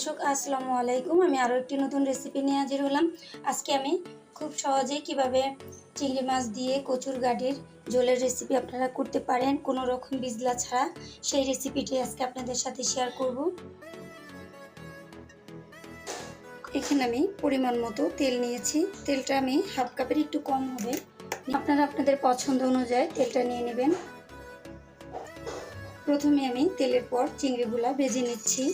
দর্শক, আসসালামু আলাইকুম। আমি আরও একটি নতুন রেসিপি নিয়ে হাজির হলাম। আজকে আমি খুব সহজেই কীভাবে চিংড়ি মাছ দিয়ে কচুর গাড়ির ঝোলের রেসিপি আপনারা করতে পারেন, কোনো রকম বিজলা ছাড়া। সেই রেসিপিটি আজকে আপনাদের সাথে শেয়ার করব। এখানে আমি পরিমাণ মতো তেল নিয়েছি। তেলটা আমি হাফ কাপের একটু কম হবে। আপনারা আপনাদের পছন্দ অনুযায়ী তেলটা নিয়ে নেবেন। প্রথমে আমি তেলের পর চিংড়িগুলা ভেজে নিচ্ছি।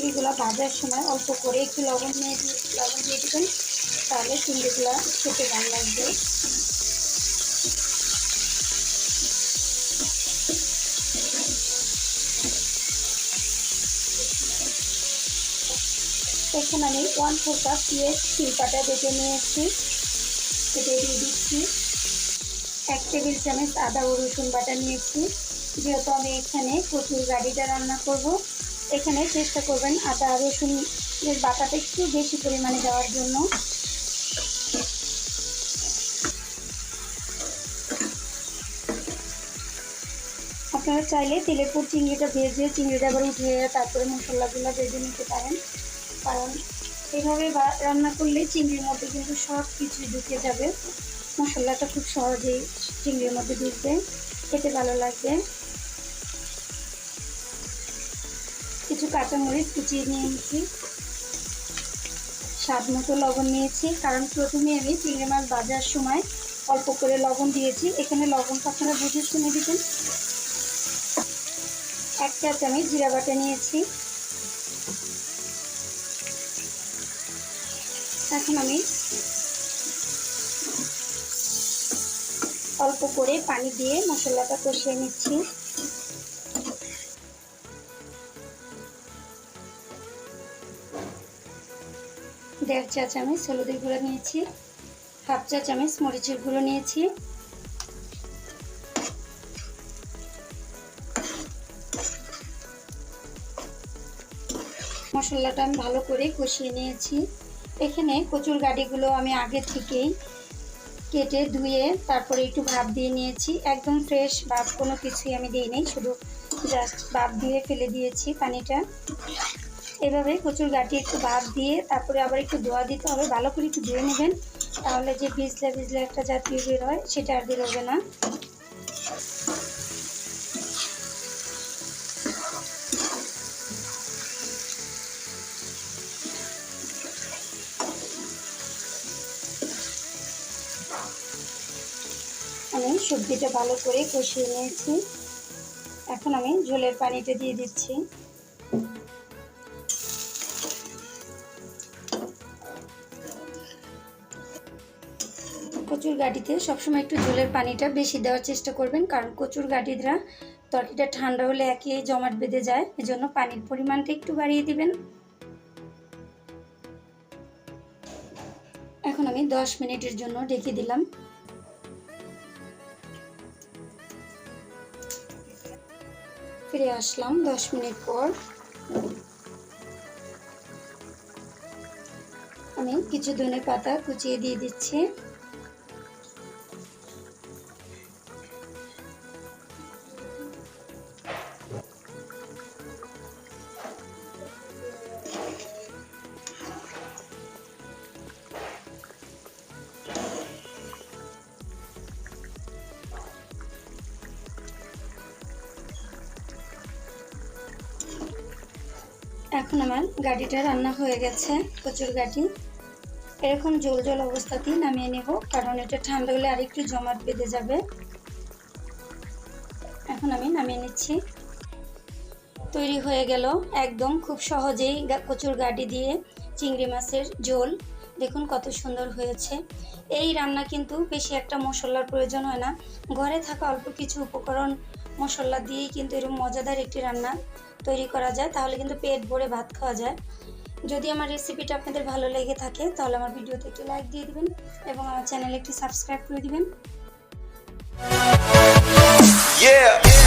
চিংড়িগুলা ভাজার সময় অল্প করে একটু লবণ নিয়ে লবণ দিয়ে দেবেন, তাহলে চিংড়িগুলা খেতে ভালো লাগবে। এখন আমি ওয়ান ফোর কাপ পেঁয়াজ শিল্পাটা বেটে নিয়েছি কেটে দিয়ে দিচ্ছি। এক টেবিল চামচ আদা ও রসুন বাটা নিয়েছি, যেহেতু আমি এখানে প্রচুর গাড়িটা রান্না করব এখানে চেষ্টা করবেন আদা রসুনের বাটাটা একটু বেশি পরিমাণে দেওয়ার জন্য। আপনারা চাইলে তেলের পর চিংড়িটা ভেজে চিংড়িটা আবার উঠে তারপরে মশলাগুলো ভেজে নিতে পারেন। কারণ এভাবে রান্না করলে চিংড়ির মধ্যে কিন্তু সব কিছুই ঢুকে যাবে। মশলাটা খুব সহজেই চিংড়ির মধ্যে ঢুকবে। খেতে ভালো লাগবে। কিছু কাঁচামরিচ কুচিয়ে নিয়েছি। স্বাদ মতো লবণ নিয়েছি, কারণ প্রথমে আমি চিংড়ি মাছ ভাজার সময় অল্প করে লবণ দিয়েছি। এখানে লবণটা আপনারা বুঝে শুনে দিবেন। এক চা চামচ জিরা বাটা নিয়েছি। এখন আমি অল্প করে পানি দিয়ে মশলাটা কষিয়ে নিচ্ছি। দেড় চা চামচ হলুদের গুঁড়ো নিয়েছি, হাফ চা চামচ মরিচের গুঁড়ো নিয়েছি। মশলাটা আমি ভালো করে কষিয়ে নিয়েছি। এখানে কচুর গাড়িগুলো আমি আগে থেকেই কেটে ধুয়ে তারপরে একটু ভাপ দিয়ে নিয়েছি। একদম ফ্রেশ ভাপ কোনো কিছুই আমি দিই নাই শুধু জাস্ট ভাপ দিয়ে ফেলে দিয়েছি পানিটা। এভাবে কচুর গাঁটি একটু ভাপ দিয়ে তারপরে আবার একটু ধোয়া দিতে হবে। ভালো করে একটু ধুয়ে নেবেন। তাহলে যে ভিজলে ভিজলে একটা জাতীয় বের হয়, সেটা আর বেরোবে না। আমি সবজিটা ভালো করে কষিয়ে নিয়েছি। এখন আমি ঝোলের পানিটা দিয়ে দিচ্ছি। কচুর গাড়িতে সবসময় একটু জলের পানিটা বেশি দেওয়ার চেষ্টা করবেন, কারণ কচুর গাড়িরা তরকারিটা ঠান্ডা হলে একই জমাট বেঁধে যায়, এজন্য পানির পরিমাণটা একটু বাড়িয়ে দিবেন। এখন আমি দশ মিনিটের জন্য ঢেকে দিলাম। ফিরে আসলাম দশ মিনিট পর। আমি কিছু ধনে পাতা কুচিয়ে দিয়ে দিচ্ছি। এখন আমার গাড়িটা রান্না হয়ে গেছে, কচুর গাড়ি। এরকম জল জল অবস্থাতেই নামিয়ে নেব, কারণ এটা ঠান্ডা হলে আরেকটু জমাট বেঁধে যাবে। এখন আমি নামিয়ে নিচ্ছি। তৈরি হয়ে গেল একদম খুব সহজেই কচুর গাড়ি দিয়ে চিংড়ি মাছের ঝোল। দেখুন কত সুন্দর হয়েছে। এই রান্না কিন্তু বেশি একটা মশলার প্রয়োজন হয় না। ঘরে থাকা অল্প কিছু উপকরণ মশলা দিয়েই কিন্তু এরকম মজাদার একটি রান্না তৈরি করা যায়, তাহলে কিন্তু পেট ভরে ভাত খাওয়া যায় যদি আমার রেসিপিটা আপনাদের ভালো লেগে থাকে, তাহলে আমার ভিডিওতে একটি লাইক দিয়ে দিবেন এবং আমার চ্যানেলে একটি সাবস্ক্রাইব করে দিবেন Yeah.